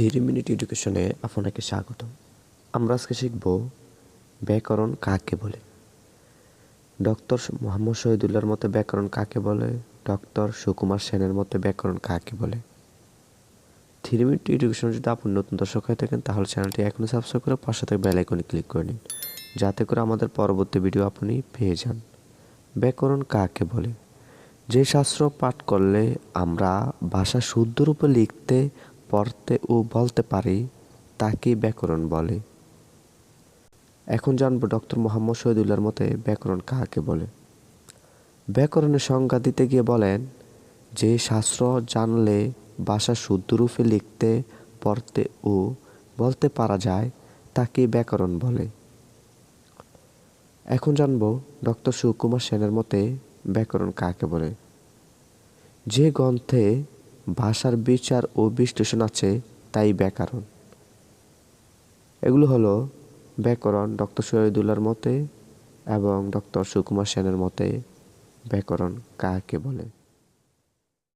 Three minute এডুকেশনে আপনাকে স্বাগত আমরা আজকে শিখব ব্যাকরণ কাকে বলে? ডক্টর মোহাম্মদ শহীদুল্লাহর মতে ব্যাকরণ কাকে বলে? ডক্টর সুকুমার সেনের মতে ব্যাকরণ কাকে বলে? থ্রি মিনিট এডুকেশন যদি আপনি নতুন দর্শক হয়ে থাকেন, তাহলে চ্যানেলটি এখনই সাবস্ক্রাইব করে পাশে থেকে বেল আইকনে ক্লিক করে নিন, যাতে করে আমাদের পরবর্তী ভিডিও আপনি পেয়ে যান। ব্যাকরণ কাকে বলে? যে শাস্ত্র পাঠ করলে আমরা ভাষা শুদ্ধরূপে লিখতে পড়তে ও বলতে পারি, তাকে ব্যাকরণ বলে। এখন জানব ডক্টর মোহাম্মদ শহীদুল্লাহর মতে ব্যাকরণ কাকে বলে। ব্যাকরণের সংজ্ঞা দিতে গিয়ে বলেন, যে শাস্ত্র জানলে ভাষা শুদ্ধরূপে লিখতে, পড়তে ও বলতে পারা যায়, তাকে ব্যাকরণ বলে। এখন জানব ডক্টর সুকুমার সেনের মতে ব্যাকরণ কাকে বলে। যে গ্রন্থে ভাষার বিচার ও বিশ্লেষণ আছে, তাই ব্যাকরণ। এগুলো হলো ব্যাকরণ ডক্টর সৈয়দুল্লার মতে এবং ডক্টর সুকুমার সেনের মতে ব্যাকরণ কাকে বলে?